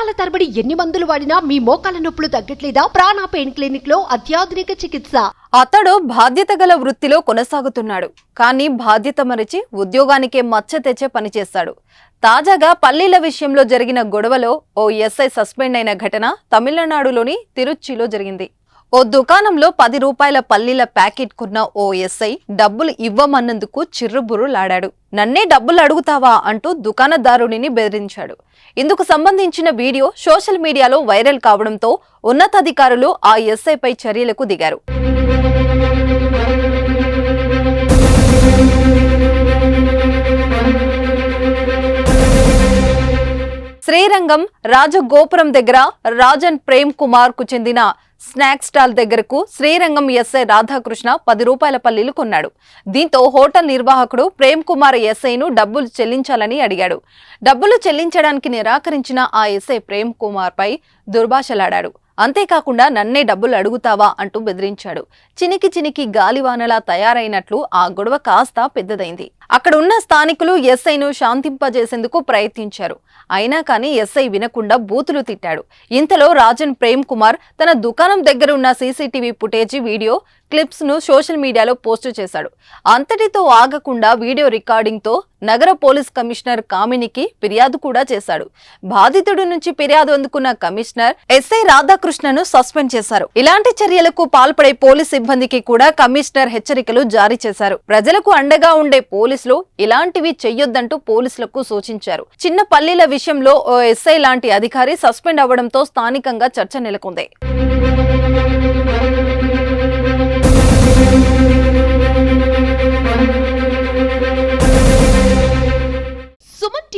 సంవత్సరాల తరబడి ఎన్ని మందులు వాడినా మీ మోకాల నొప్పులు తగ్గట్లేదా? ప్రాణ పెయిన్ క్లినిక్లో అత్యాధునిక చికిత్స. అతడు బాధ్యత గల వృత్తిలో కొనసాగుతున్నాడు. కానీ బాధ్యత మరిచి ఉద్యోగానికే మచ్చ తెచ్చే పని చేస్తాడు. తాజాగా పల్లీల విషయంలో జరిగిన గొడవలో ఓ ఎస్ఐ సస్పెండ్ అయిన ఘటన తమిళనాడులోని తిరుచిలో జరిగింది. ఓ దుకాణంలో పది రూపాయల పల్లీల ప్యాకెట్ కొన్న ఓ ఎస్ఐ డబ్బులు ఇవ్వమన్నందుకు చిర్రుబుర్రులాడాడు. నన్నే డబ్బులు అడుగుతావా? అంటూ దుకాణదారుడిని బెదిరించాడు. ఇందుకు సంబంధించిన వీడియో సోషల్ మీడియాలో వైరల్ కావడంతో ఉన్నతాధికారులు ఆ ఎస్ఐపై చర్యలకు దిగారు. శ్రీరంగం రాజగోపురం దగ్గర రాజన్ ప్రేమ్ కుమార్కు చెందిన స్నాక్ స్టాల్ దగ్గరకు శ్రీరంగం ఎస్ఐ రాధాకృష్ణ పది రూపాయల పల్లీలు కొన్నాడు. దీంతో హోటల్ నిర్వాహకుడు ప్రేమ్ కుమార్ ఎస్ఐను డబ్బులు చెల్లించాలని అడిగాడు. డబ్బులు చెల్లించడానికి నిరాకరించిన ఆ ఎస్ఐ ప్రేమ్ కుమార్ పై దుర్భాషలాడాడు. అంతేకాకుండా నన్నే డబ్బులు అడుగుతావా అంటూ బెదిరించాడు. చినికి చినికి గాలివానలా తయారైనట్లు ఆ గొడవ కాస్త పెద్దదైంది. అక్కడ ఉన్న స్థానికులు ఎస్ఐను శాంతింపజేసేందుకు ప్రయత్నించారు. అయినా కానీ ఎస్ఐ వినకుండా బూతులు తిట్టాడు. ఇంతలో రాజన్ ప్రేమ్ కుమార్ తన దుకాణం దగ్గర ఉన్న సీసీటీవీ ఫుటేజీ వీడియో క్లిప్స్ను సోషల్ మీడియాలో పోస్టు చేశాడు. అంతటితో ఆగకుండా వీడియో రికార్డింగ్తో నగర పోలీస్ కమిషనర్ కామినికి ఫిర్యాదు కూడా చేశాడు. బాధితుడి నుంచి ఫిర్యాదు అందుకున్న కమిషనర్ ఎస్ఐ రాధాకృష్ణను సస్పెండ్ చేశారు. ఇలాంటి చర్యలకు పాల్పడే పోలీస్ సిబ్బందికి కూడా కమిషనర్ హెచ్చరికలు జారీ చేశారు. ప్రజలకు అండగా ఉండే పోలీసులు ఇలాంటివి చెయ్యొద్దంటూ పోలీసులకు సూచించారు. చిన్న పల్లీల విషయంలో ఓ ఎస్ఐ లాంటి అధికారి సస్పెండ్ అవ్వడంతో స్థానికంగా చర్చ నెలకొంది.